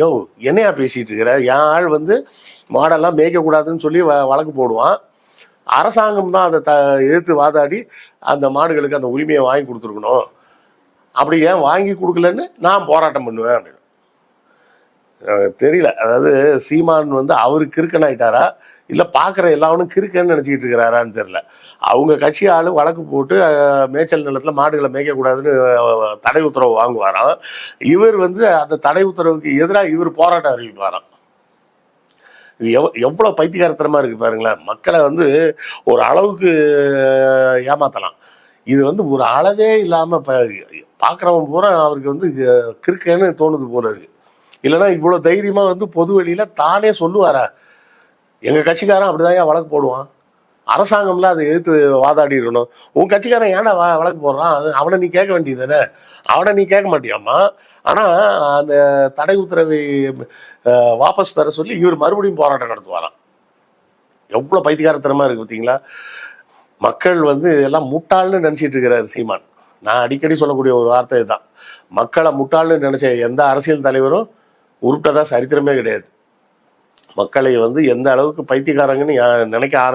யோ என்னையா பேசிட்டு இருக்கிற? என் ஆள் வந்து மாடெல்லாம் மேய்க்கக்கூடாதுன்னு சொல்லி வ- வழக்கு போடுவான். அரசாங்கம் தான் அதை த எதிர்த்து வாதாடி அந்த மாடுகளுக்கு அந்த உரிமையை வாங்கி கொடுத்துருக்கணும். அப்படி ஏன் வாங்கி கொடுக்கலன்னு நான் போராட்டம் பண்ணுவேன் அப்படின்னு. தெரியல. அதாவது சீமான் வந்து அவருக்கு கிறுக்கன் இல்லை பார்க்குற எல்லாவனும் கிறுக்கன்னு நினச்சிக்கிட்டு இருக்கிறாரான்னு தெரியல. அவங்க கட்சி ஆளு வழக்கு போட்டு மேய்ச்சல் நிலத்தில் மாடுகளை மேய்க்கக்கூடாதுன்னு தடை உத்தரவு வாங்குவாராம் இவர் வந்து அந்த தடை உத்தரவுக்கு எதிராக இவர் போராட்டம் அறிவிப்பாராம் இது எவ் எவ்வளோ பைத்தியகாரத்தனமாக இருக்கு பாருங்களேன். மக்களை வந்து ஒரு அளவுக்கு ஏமாத்தலாம். இது வந்து ஒரு அளவே இல்லாமல் இப்போ பார்க்குறவன் பூரா அவருக்கு வந்து இது கிறுக்கன்னு தோணுது போல இருக்கு. இல்லைன்னா இவ்வளோ தைரியமாக வந்து பொது வெளியில தானே சொல்லுவாரா? எங்கள் கட்சிக்காரன் அப்படிதான் வழக்கு போடுவான். அரசாங்கம்ல அதை எதிர்த்து வாதாடி இருக்கணும் உன் கட்சிக்காரன் ஏன்டா வா வழக்கு போடுறான்? அது அவனை நீ கேட்க வேண்டியது தானே அவனை நீ கேட்க மாட்டியாம்மா? ஆனால் அந்த தடை உத்தரவை வாபஸ் பெற சொல்லி இவர் மறுபடியும் போராட்டம் நடத்துவாராம். எவ்வளோ பைத்தியகாரத்தனமாக இருக்கு பார்த்தீங்களா மக்கள் வந்து எல்லாம் முட்டாள்னு நினச்சிட்டு இருக்கிறார் சீமான். நான் அடிக்கடி சொல்லக்கூடிய ஒரு வார்த்தை தான் மக்களை முட்டாள்னு நினச்ச எந்த அரசியல் தலைவரும் உருட்டதா சரித்திரமே கிடையாது. மக்களை வந்து எந்த அளவுக்கு பைத்தியக்காரங்கன்னு நினைக்க ஆரம்பி